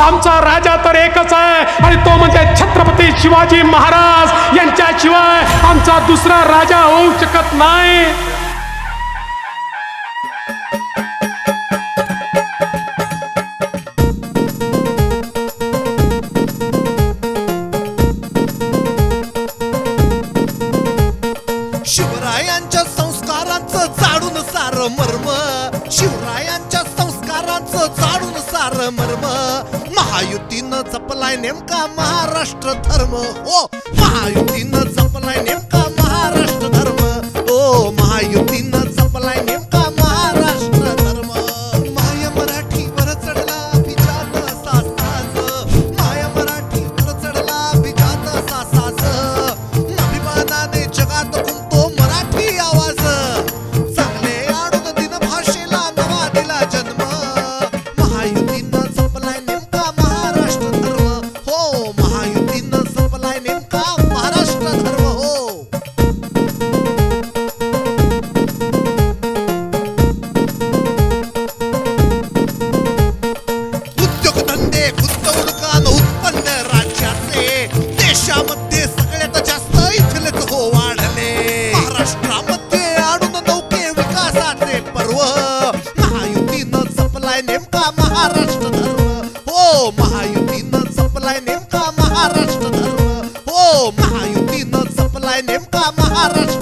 आमचा राजा तर एकच आहे. आणि तो म्हणजे छत्रपती शिवाजी महाराज. यांच्याशिवाय आमचा दुसरा राजा होऊ शकत नाही. शिवरायांच्या संस्कारांचं जाडून सार मर्म. शिवरायांच्या संस्कारांचं जाडून सार मर्म. महायुतीनं जपलाय नेमका महाराष्ट्र धर्म. ओ महायुतीनं जपलाय देशामध्ये सगळ्यात जास्त इथले हो वाढले. महाराष्ट्रामध्ये आणून नौके विकासाचे पर्व. महायुतीनं जपलाय नेमका महाराष्ट्र धर्म. हो महायुतीनं जपलाय नेमका महाराष्ट्र धर्म. हो महायुतीनं जपलाय नेमका महाराष्ट्र